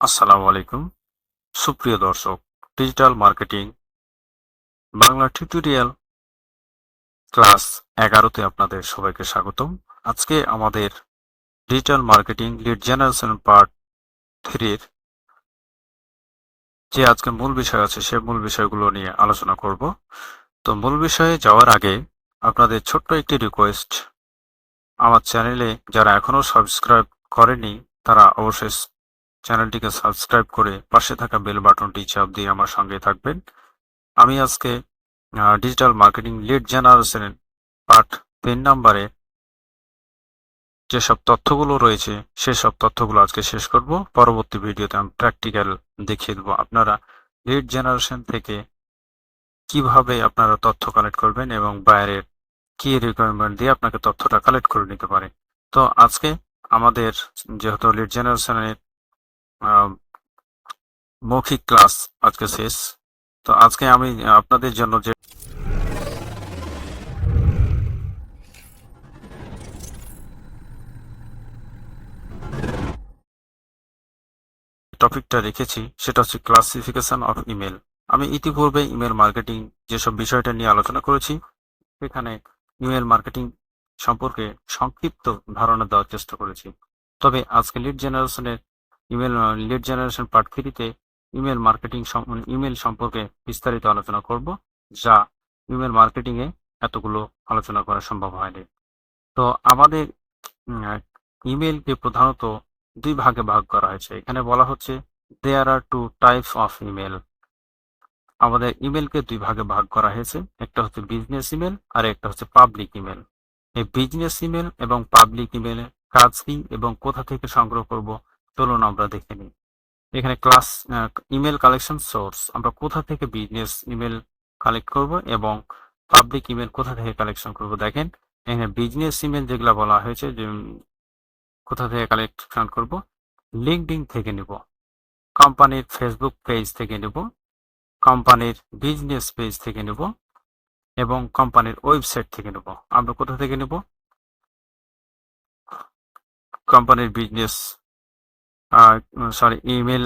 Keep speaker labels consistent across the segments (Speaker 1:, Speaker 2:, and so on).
Speaker 1: আসসালামু আলাইকুম। সুপ্রিয় দর্শক digital marketing Bangla tutorial class এগারোতে আপনাদের সবাইকে স্বাগতম। আজকে আমাদের digital marketing lead generation part থ্রির যে আজকে মূল বিষয় আছে, সে মূল বিষয়গুলো নিয়ে আলোচনা করব। তো মূল বিষয়ে যাওয়ার আগে আপনাদের ছোট্ট একটি রিকোয়েস্ট আমার চ্যানেলে যারা এখনও সাবস্ক্রাইব করেনি, তারা অবশ্যই চ্যানেলটিকে সাবস্ক্রাইব করে পাশে থাকা বেল বাটনটি চাপ দিয়ে আমার সঙ্গে থাকবেন। আমি আজকে ডিজিটাল মার্কেটিং লিড জেনারেশনের পার্ট তিন নম্বরে যেসব তথ্যগুলো রয়েছে, সেসব তথ্যগুলো আজকে শেষ করব। পরবর্তী ভিডিওতে আমি প্র্যাকটিক্যাল দেখিয়ে দেবো আপনারা লিড জেনারেশন থেকে কীভাবে আপনারা তথ্য কালেক্ট করবেন এবং বাইরের কি রিকোয়ারমেন্ট দিয়ে আপনাকে তথ্যটা কালেক্ট করে নিতে পারে। তো আজকে আমাদের যেহেতু লিড জেনারেশনের মৌখিক ক্লাস আজকে শেষ। তো আজকে আমি আপনাদের জন্য যে টপিকটা রেখেছি, সেটা হচ্ছে ক্লাসিফিকেশন অফ ইমেল আমি ইতিপূর্বে ইমেল মার্কেটিং যেসব বিষয়টা নিয়ে আলোচনা করেছি, সেখানে ইমেল মার্কেটিং সম্পর্কে সংক্ষিপ্ত ধারণা দেওয়ার চেষ্টা করেছি। তবে আজকে লিড জেনারেশনের ইমেল লিড জেনারেশন পার্ট থ্রিতে ইমেল মার্কেটিং ইমেল সম্পর্কে বিস্তারিত আলোচনা করব, যা ইমেল মার্কেটিংয়ে এতগুলো আলোচনা করা সম্ভব হয়নি। তো আমাদের ইমেলকে প্রধানত দুই ভাগে ভাগ করা হয়েছে। এখানে বলা হচ্ছে there are two types of email আমাদের ইমেলকে দুই ভাগে ভাগ করা হয়েছে। একটা হচ্ছে বিজনেস ইমেল আর একটা হচ্ছে পাবলিক ইমেল এই বিজনেস ইমেল এবং পাবলিক ইমেলের কাজ কি এবং কোথা থেকে সংগ্রহ করব চলুন আমরা দেখে নিই। এখানে ক্লাস ইমেল কালেকশন সোর্স আমরা কোথা থেকে বিজনেস ইমেল কালেক্ট করব এবং পাবলিক ইমেল কোথা থেকে কালেকশন করব? দেখেন, এখানে বিজনেস ইমেল যেগুলো বলা হয়েছে, যে কোথা থেকে কালেকশন করব? লিঙ্কডিং থেকে নিব। কোম্পানির ফেসবুক পেজ থেকে নেব। কোম্পানির বিজনেস পেজ থেকে নেব এবং কোম্পানির ওয়েবসাইট থেকে নেব। আমরা কোথা থেকে নেব? কোম্পানির বিজনেস সরি ইমেল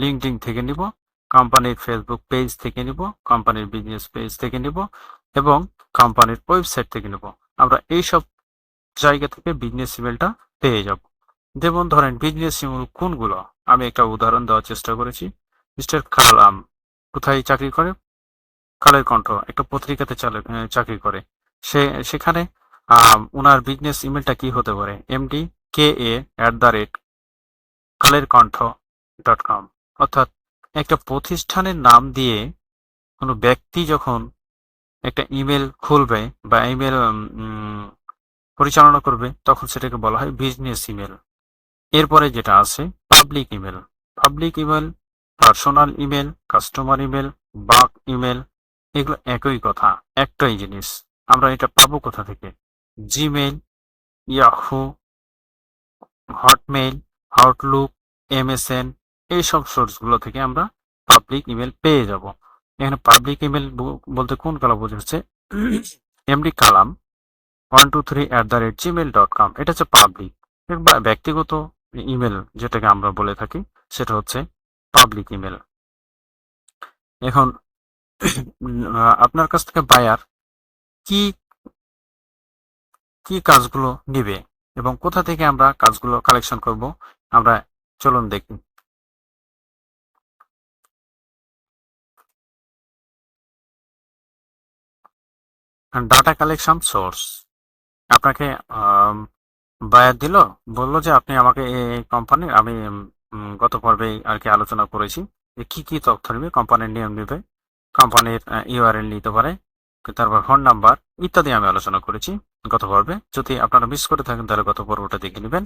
Speaker 1: লিঙ্কডিং থেকে নিব কোম্পানির ফেসবুক পেজ থেকে নিব কোম্পানির বিজনেস পেজ থেকে নিব এবং কোম্পানির ওয়েবসাইট থেকে নিব। আমরা এই সব জায়গা থেকে বিজনেস ইমেলটা পেয়ে যাব। যেমন ধরেন বিজনেস ইমেল কোনগুলো? আমি একটা উদাহরণ দেওয়ার চেষ্টা করেছি। মিস্টার কালাম কোথায় চাকরি করে? কালের কণ্ঠ, একটা পত্রিকাতে চাকরি করে। সে, সেখানে ওনার বিজনেস ইমেলটা কি হতে পারে? MD K A at the rate Kaler Kantho dot কম। অর্থাৎ একটা প্রতিষ্ঠানের নাম দিয়ে কোনো ব্যক্তি যখন একটা ইমেল খুলবে বা ইমেল পরিচালনা করবে, তখন সেটাকে বলা হয় বিজনেস ইমেল এরপরে যেটা আছে public email public email personal email customer email bulk email এগুলো একই কথা, একটাই জিনিস। আমরা এটা পাবো কোথা থেকে? Gmail Yahoo Hotmail Outlook MSN এইসব সোর্সগুলো থেকে আমরা পাবলিক ইমেল পেয়ে যাব। এখানে পাবলিক ইমেল বলতে কোন কালা বোঝাচ্ছে MD Kalam one two three at the rate Gmail dot com এটা হচ্ছে পাবলিক বা ব্যক্তিগত ইমেল যেটাকে আমরা বলে থাকি, সেটা হচ্ছে পাবলিক ইমেল এখন, আপনার কাছ থেকে বায়ার কি কি কাজগুলো নিবে এবং কোথা থেকে আমরা কাজগুলো কালেকশন করব? আমরা চলুন দেখি। ডাটা কালেকশন সোর্স আপনাকে বায়ার দিল, বলল যে আপনি আমাকে এই কোম্পানির আমি গত পর্বে আর কি আলোচনা করেছি যে কি কি তথ্য নেবে কোম্পানির নিয়ম নেবে কোম্পানির ইউআরএল নিতে পারে, তারপর ফোন নাম্বার ইত্যাদি আমি আলোচনা করেছি গত পর্বে। যদি আপনারা মিস করে থাকেন, তাহলে গত পর্বটা দেখে নেবেন।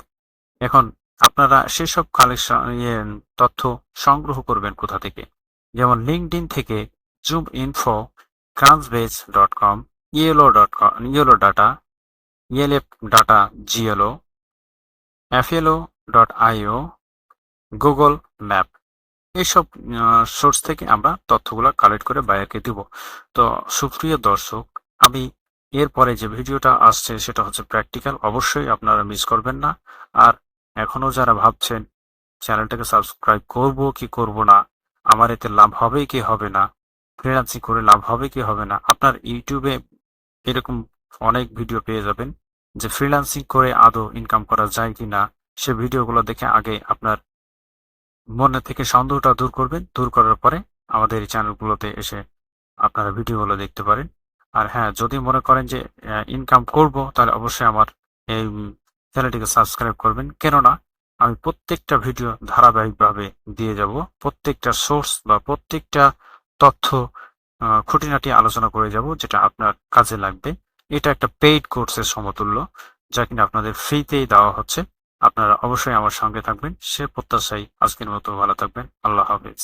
Speaker 1: এখন আপনারা সেসব কালেকশন তথ্য সংগ্রহ করবেন কোথা থেকে? যেমন লিঙ্কডিন থেকে Zoom info crunchbase dot com yellow dot com yellow data Yelp data জিএলও এফএলও ডট আইও গুগল ম্যাপ এইসব সোর্স থেকে আমরা তথ্যগুলো কালেক্ট করে বায়ারকে দিব। তো সুপ্রিয় দর্শক, আমি এরপরে যে ভিডিওটা আসছে, সেটা হচ্ছে প্র্যাকটিক্যাল অবশ্যই আপনারা মিস করবেন না। আর এখনও যারা ভাবছেন, চ্যানেলটাকে সাবস্ক্রাইব করব কি করব না, আমার এতে লাভ হবে কি হবে না ফ্রিল্যান্সিং করে লাভ হবে কি হবে না, আপনার ইউটিউবে এরকম অনেক ভিডিও পেয়ে যাবেন যে ফ্রিল্যান্সিং করে আদৌ ইনকাম করা যায় কি না, সে ভিডিওগুলো দেখে আগে আপনার মনে থেকে সন্দেহটা দূর করবেন, দূর করার পরে আমাদের এই চ্যানেলগুলোতে এসে আপনারা ভিডিওগুলো দেখতে পারেন। আর হ্যাঁ যদি মনে করেন যে ইনকাম করব, তাহলে অবশ্যই আমার এই চ্যানেলটিকে সাবস্ক্রাইব করবেন। কেননা, আমি প্রত্যেকটা ভিডিও ধারাবাহিকভাবে দিয়ে যাব। প্রত্যেকটা সোর্স বা প্রত্যেকটা তথ্য খুঁটিনাটি আলোচনা করে যাব, যেটা আপনার কাজে লাগবে। এটা একটা পেইড কোর্সের সমতুল্য, যা কিনা আপনাদের ফ্রিতেই দেওয়া হচ্ছে। আপনারা অবশ্যই আমার সঙ্গে থাকবেন। সে প্রত্যাশাই আজকের মতো ভালো থাকবেন। আল্লাহ হাফেজ।